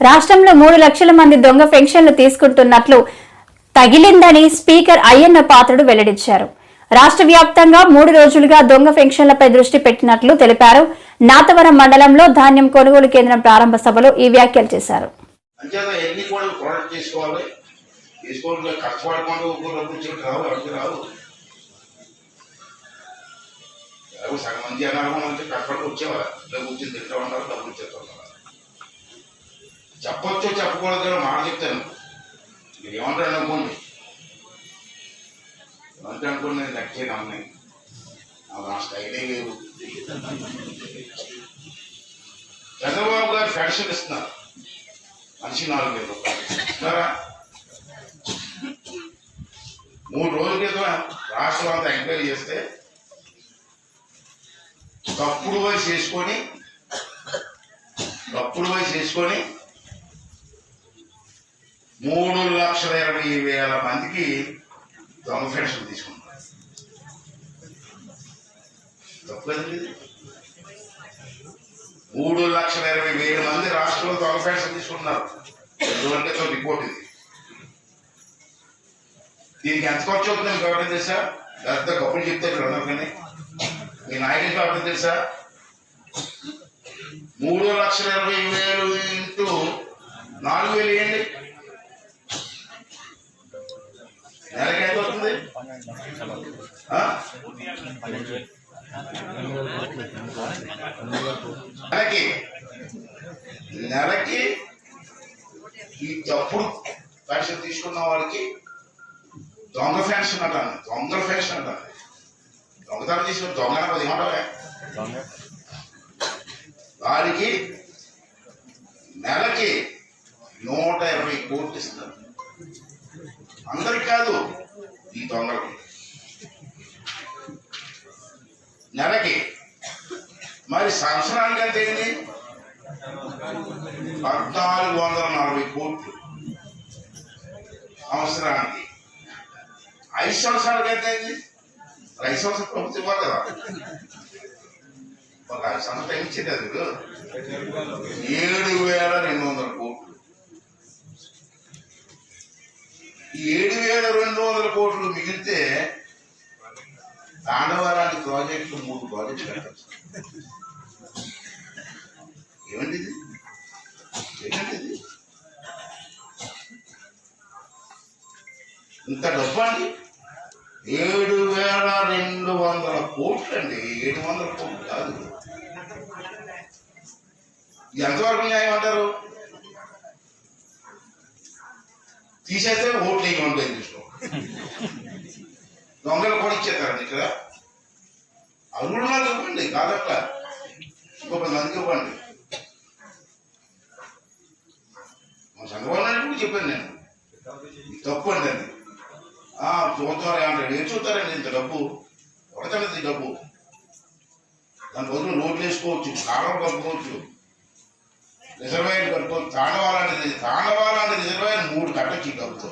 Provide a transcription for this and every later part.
రాష్ట్రంలో మూడు లక్షల మంది దొంగ పెన్షన్లు తీసుకుంటున్నట్లు తగిలిందని స్పీకర్ అయ్యన్న పాత్రుడు వెల్లడించారు. రాష్ట్ర వ్యాప్తంగా మూడు రోజులుగా దొంగ పెన్షన్లపై దృష్టి పెట్టినట్లు తెలిపారు. నాతవరం మండలంలో ధాన్యం కొనుగోలు కేంద్రం ప్రారంభ సభలో ఈ వ్యాఖ్యలు చేశారు. సగం మంది జనాలు కష్టపడి వచ్చేవాళ్ళు. డబ్బు వచ్చి తింటా ఉండాలి డబ్బులు ఇచ్చేస్తూ చెప్పొచ్చో చెప్పకూడదు అని మాట చెప్తాను. మీరు ఏమంటారు అనుకోండి? ఏమంటారు అనుకోండి? నేను దక్కే నమ్మే నా స్టైలే లేదు చంద్రబాబు గారు ఫ్యాక్షన్ ఇస్తున్నారు. మనిషి నాలుగు వేల. రూపాయలు మూడు రోజుల క్రితం రాష్ట్రం అంతా ఎంక్వైరీ చేస్తే తప్పుడు వయసు చేసుకొని తప్పుడు వయసు చేసుకొని మూడు లక్షల ఇరవై వేల మందికి దొంగ పెన్షన్ తీసుకుంటారు తప్పు మూడు లక్షల ఇరవై వేల మంది రాష్ట్రంలో దొంగ పెన్షన్ తీసుకుంటున్నారు. ఎందుకంటే సో రిపోర్ట్ ఇది. దీనికి ఎంత ఖర్చు అవుతుంది కాబట్టి తెలుసా? పెద్ద కప్పులు చెప్తే ఇక్కడ ఉన్నారు కానీ. మీ నాయకుడికి ఎవరైనా తెలుసా? మూడు లక్షల ఇరవై వేలు ఇంటూ నాలుగు వేలు వేయండి నెలకి ఎంత? నెలకి. నెలకి ఈ తప్పుడు పెన్షన్ తీసుకున్న వారికి దొంగ పెన్షన్ అంటాను దొంగ పెన్షన్ అంటాను దొంగతనం తీసుకుని దొంగ పది ఏమంటావే వారికి నెలకి నూట ఇరవై కోట్లు ఇస్తారు. అందరికి కాదు ఈ దొంగలకి నెలకి. మరి సంవత్సరానికి ఎంత ఏంటి పద్నాలుగు వందల నలభై కోట్లు. సంవత్సరానికి. ఐదు సంవత్సరాలకి ఎంత అయింది? ఐదు సంవత్సరాలు ప్రభుత్వం ఇవ్వాలి కదా ఒక ఐదు ఇచ్చేది అది. ఏడు వేల రెండు వందల కోట్లు. ఈ ఏడు వేల రెండు వందల కోట్లు మిగిలితే తాండవరానికి ప్రాజెక్టు మూడు ప్రాజెక్టులు కట్టచ్చు ఏమండి ఇది? ఏంటండి ఇది? ఇంత డబ్బు అండి? ఏడు వేల రెండు వందల కోట్లు అండి ఏడు వందల కోట్లు కాదు. ఎంతవరకు న్యాయం అంటారు? తీసేస్తే ఓట్లు వేయమంటే చూసుకో. దొంగలు కూడా ఇచ్చేస్తారండి ఇక్కడ. అరువులు నాకు ఇవ్వండి కాదట్లా ఇంకో పది మందికి ఇవ్వండి. మా చంద్రబాబు కూడా చెప్పాను నేను. తప్పు అండి అది. ఆ, చూద్దాం అంటాడు ఏం చూస్తారండి ఇంత డబ్బు? కొడతాడు ఈ డబ్బు? దాని బదులు నోట్లు వేసుకోవచ్చు కాలం కట్టుకోవచ్చు రిజర్వాయర్ కట్టుకోవచ్చు తాండవాలంటే తాండ రిజర్వాయర్ మూడు కట్టచ్చు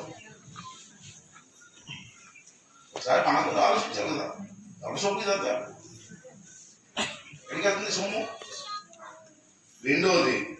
ఒకసారి మనం కూడా ఆలోచించాలి కదా. ఎవరు సొమ్ము ఇదంతా ఎక్కడికి వెళ్తుంది సొమ్ము? రెండోది